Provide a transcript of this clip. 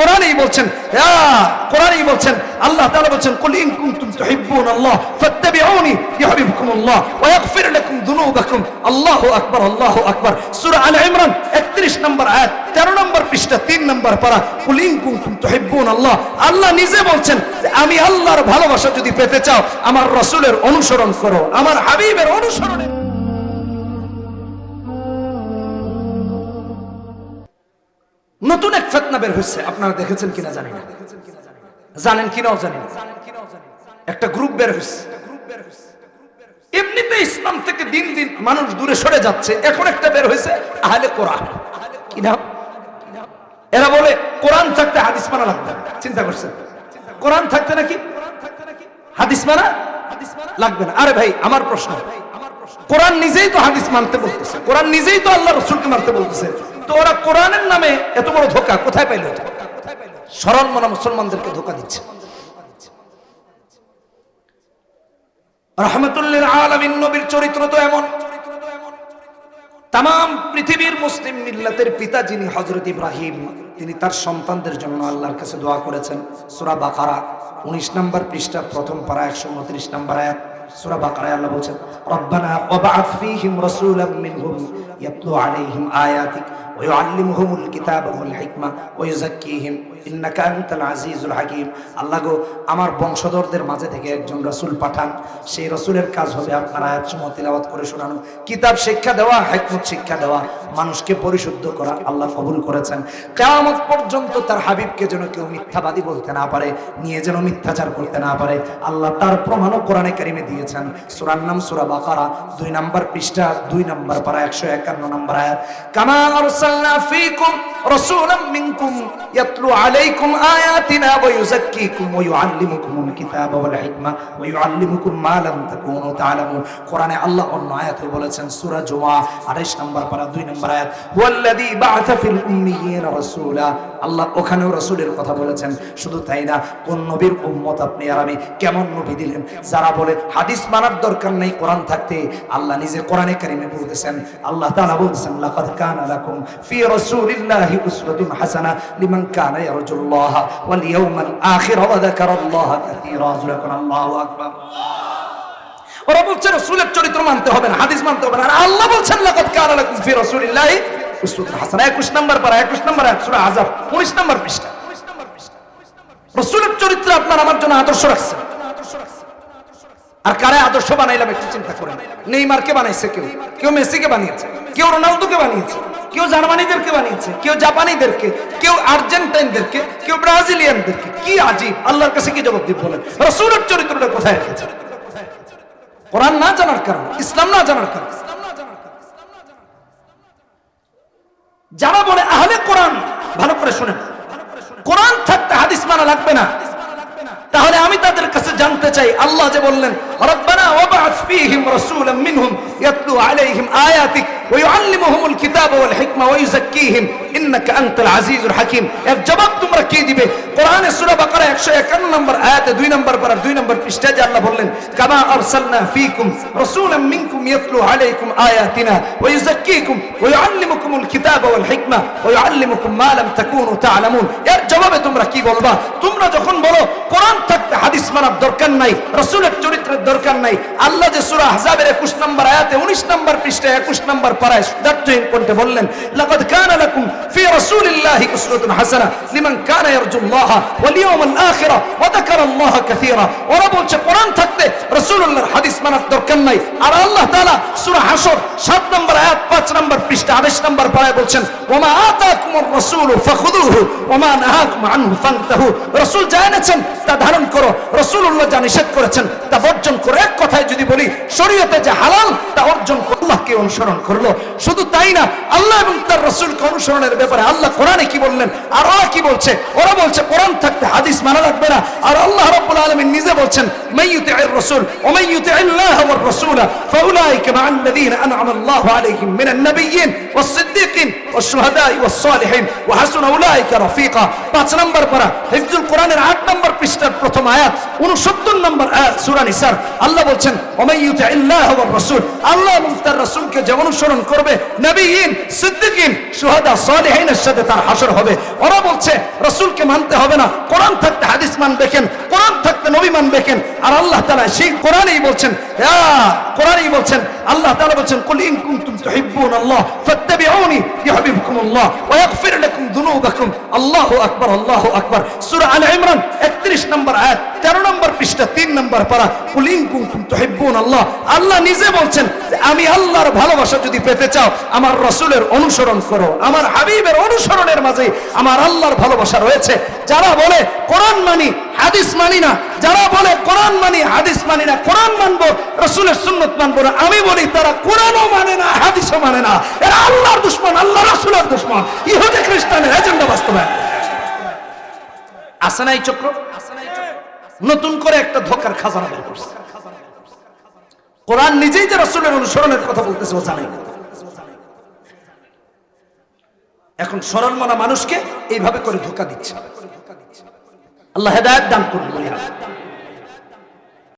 কোরআনেই বলছেন কোরআনেই বলছেন, আল্লাহ তাআলা বলছেন আল্লাহ লাকুম আকবার আকবার। সূরা আলে ইমরান 31 নম্বর আয়াত 13 নম্বর পৃষ্ঠা 3 নম্বর পারা, কুল ইন কুনতুম আল্লাহ। আল্লাহ নিজে বলছেন, আমি আল্লাহর ভালোবাসা যদি পেতে চাও, আমার রাসূলের অনুসরণ করো, আমার হাবিবের অনুসরণে নতুন এক ফেতনা বের হয়েছে। আপনারা দেখেছেন কিনা জানি না। জানেন কিনাও জানি না। একটা গ্রুপ বের হয়েছে। এমনিতে ইসলাম থেকে দিন দিন মানুষ দূরে সরে যাচ্ছে। এখন একটা বের হয়েছে আহলে কোরআন। কি নাম? এরা বলে, কোরআন থাকতে হাদিস মানা লাগবে চিন্তা করছেন? কোরআন থাকতে নাকি? হাদিস মানা লাগবে না। আরে ভাই, আমার প্রশ্ন। কোরআন নিজেই তো হাদিস মানতে বলতেছে। কোরআন নিজেই তো আল্লাহ রসুলকে মানতে বলতেছে। তো ওরা কোরআনের নামে এত বড় ধোকা কোথায় পাইল এটা? মনা মুসলমানদেরকে ধোকা দিচ্ছে। রহমতুল্লিল আলমিন নবীর চরিত্র তো এমন। তাম পৃথিবীর মুসলিম মিল্লাতের পিতা যিনি হজরত ইব্রাহিম, তিনি তার সন্তানদের জন্য আল্লাহর কাছে দোয়া করেছেন। সুরা বাকারা, উনিশ নম্বর পৃষ্ঠা, প্রথম পারা একশো উনত্রিশ নম্বর আয়াত। সুরা বাকারায় আল্লাহ বলছেন, রব্বানা মিনহুম, ইয়াতলু আলাইহিম আয়াতিক ওয়া ইউআল্লিমুহুমুল কিতাবা ওয়াল হিকমা ওয়া ইউযাক্কিহিম ইন্নাকা আনতাল আজিজুল হাকীম গো, আমার বংশধরদের মাঝে থেকে একজন রাসূল পাঠান। সেই রাসূলের কাজ হবে আপনার আয়াত সমূহ তিলাওয়াত করে শোনানো। কিতাব শিক্ষা দেওয়া, হিকমত শিক্ষা দেওয়া, মানুষকে পরিশুদ্ধ করা আল্লাহ কবুল করেছেন। কিয়ামত পর্যন্ত তার হাবিবকে যেন কেউ মিথ্যাবাদী বলতে না পারে, নিয়ে যেন মিথ্যাচার করতে না পারে, আল্লাহ তার প্রমাণও কোরআনে কারিমে দিয়েছেন। সূরার নাম সূরা বাকারা, দুই নাম্বার পৃষ্ঠা, দুই নাম্বার পারা 151 নম্বর আয়াত। কামা আরসালনা ফীকুম রাসূলাম মিনকুম ইয়াতলু আল্লাহ অন্য আয়াতে বলেছেন, সূরা জুমা 28 নম্বর পারা, দুই নম্বর আয়াত, ওয়াল্লাযী বা'আথা ফিল উম্মিয়িনা রাসূলা। আল্লাহ ওখানেও রাসূলের কথা বলেছেন, শুধু তাই না, কোন নবীর উম্মত আপনি আর আমি কেমন নবী দিলেন? যারা বলে, হাদিস মানার দরকার নেই, কোরআন থাকতে। আল্লাহ নিজে কোরআনে কারিমে বলতেছেন, আল্লাহ তাআলা বলছেন, লাকাদ কানা ফি রাসূলিল্লাহি উসওয়াতুন হাসানা লিমান কানা ইয়ারজুল্লাহ ওয়াল ইয়াউমাল আখির ওয়া যাকারাল্লাহ কাসীরা। আল্লাহু আকবার। ওরা বলছে, রাসূলের চরিত্র মানতে হবে না, হাদিস মানতে হবে না। আর আল্লাহ বলছেন, লাকাদ কানা লাকুম ফি রাসূলিল্লাহি উসওয়াতুন হাসানা। 21 নম্বর পারা 21 নম্বর আয়াত, সূরা আযাব 19 নম্বর পৃষ্ঠা। রাসূলের চরিত্র আপনার আমার জন্য আদর্শ রাখছে। আর কারে আদর্শ বানাইলাম একটু চিন্তা করেন। নেইমারকে বানাইছে কেউ। কেউ মেসিকে বানিয়েছে। কেউ রোনালদোকে বানিয়েছে। কেউ জার্মানিদেরকে বানিয়েছে, কেউ জাপানিদেরকে, কেউ আর্জেন্টাইনদেরকে, কেউ ব্রাজিলিয়ানদেরকে। কি আজীব, আল্লাহর কাছে কি জবাব দিব বলেন? রসুলের চরিত্রটা কোথায় রেখেছে? কোরআন না জানার কারণ, ইসলাম না জানার কারণ। যারা বলে আহলে কোরআন, ভালো করে শুনেন। কোরআন থাকতে হাদিস মানা লাগবে না। তাহলে আমি তাদের কাছে জানতে চাই, আল্লাহ যে বললেন, রব্বানা ওয়াবআথ ফীহিম রাসূলাম মিনহুম ইয়াতলু আলাইহিম আয়াতিক ওয়া ওয়াল হিকমা ওয়া ইউযাক্কিহিম। ইন্নাকা আনতাল আজিজুল হাকীম। এর জবাব তোমরা কি দিবে? কোরআনে সূরা বাকারা 151 নম্বর আয়াতে 2 নম্বর পারা 2 নম্বর পৃষ্ঠায় আল্লাহ বললেন, কামা আরসালনা ফীকুম রাসূলাম মিনকুম ইয়াতলু আলাইকুম আয়াতিনা ওয়া ইউযাক্কিকুম ওয়া ইউআল্লিমুকুমুল কিতাবা ওয়াল হিকমা ওয়া ইউআল্লিমুকুম মা লাম তাকুনু তা'লামুন। এর জবাবে তোমরা কি বলবা? তোমরা যখন বলো, কোরআন থাকতে মানার দরকার নাই, রাসূলের চরিত্রের দরকার নাই। আল্লাহ যে সূরা আহজাবের 21 নম্বর আয়াতে 19 নম্বর পৃষ্ঠায় 21 নম্বর কণ্ঠে বললেন, লাকাদ কানা লাকুম ফি রাসূলিল্লাহি উসওয়াতুন হাসানাহ লিমান কানা ইয়ারজুল্লাহ ওয়াল ইয়াওমাল আখিরা ওয়া যাকারাল্লাহ কাসীরা। ওরা বলছে, কোরআন থাকতে রাসূলুল্লাহর হাদিস মানার দরকার নাই। আর আল্লাহ তাআলা সূরা হাসর 7 নম্বর আয়াত 5 নম্বর পৃষ্ঠা 28 নম্বর পারায় বলছেন, ওমা আতাকুমুর রাসূল ফাখুযুহু ওমা নাহাকুম আনহু ফান্তাহু। রাসূল যা এনেছেন তা ধারণ করো। রসুল্লাহ যা নিষেধ করেছেন তা বর্জন করো। এক কথায় যদি বলি, শরীয়তে যে হালাল তা অর্জন আল্লাহকে অনুসরণ করল। শুধু তাই না, আল্লাহ এবং তার রসুলকে অনুসরণের ব্যাপারে আল্লাহ কোরআনে কি বললেন? আর ওরা কি বলছে? ওরা বলছে, কোরআন থাকতে হাদিস মানা লাগবে না। আর আল্লাহ রব্বুল আলমী নিজে বলছেন আল্লাহু রাফিকা। পাঁচ নম্বর পারা নম্বর পৃষ্ঠার প্রথম আয়াত উনসত্তর নম্বর আয়াত, সূরা আল্লাহ বলছেন, ওয়া মাইয়ুতি'িল্লাহ ওয়ার রাসূল। আল্লাহ এবং তার রাসূলকে যে অনুসরণ করবে নবীন সিদ্দিকিন শুহাদা সালেহিনের সাথে তার হাসর হবে। ওরা বলছে, রসুলকে মানতে হবে না। কোরআন থাকতে হাদিস মানবে কেন কোরআন থাকতে নবী মানবে কেন আর আল্লাহ তাআলা সেই কোরআনেই বলছেন কোরআনেই বলছেন, আল্লাহ তাআলা বলছেন, কুল ইন কুনতুম তুহিব্বুন আল্লাহ ফাত্তাবিউনি ইউহিব্বুকুম আল্লাহ ওয়া ইয়াগফির লাকুম যুনুবাকুম আল্লাহু আকবার আল্লাহু আকবার। সূরা আলে ইমরান 31 নম্বর আয়াত। 13 নম্বর পৃষ্ঠা 3 নম্বর পারা, কুল ইন কুনতুম তুহিব্বুন আল্লাহ। আল্লাহ নিজে বলছেন যে, আমি আল্লাহর ভালোবাসা যদি পেতে চাও, আমার রসুলের অনুসরণ করো, আমার হাবিবের অনুসরণের মাঝে আমার আল্লাহর ভালোবাসা রয়েছে। যারা বলে, কোরআন মানি, হাদিস মানি না। যারা বলে, কোরআন মানি, হাদিস মানি না। কোরআন মানবো, রসুলের সুন্নত মানবো না। আমি বলি, তারা কোরআনও মানে না, হাদিসও মানে না। এরা আল্লাহর দুশ্মন আল্লাহ রসুলের দুশ্মন। ইহুদি খ্রিস্টানের এজেন্ডা বাস্তবায়ন। আসে নাই চক্র? নতুন করে একটা ধোকার খাজানা বের করছে। কোরআন নিজেই যে রসুলের অনুসরণের কথা বলতেছে, ও জানে। এখন স্মরণ মানা মানুষকে এইভাবে করে ধোকা দিচ্ছে। আল্লাহ হেদায়ত দান করুন।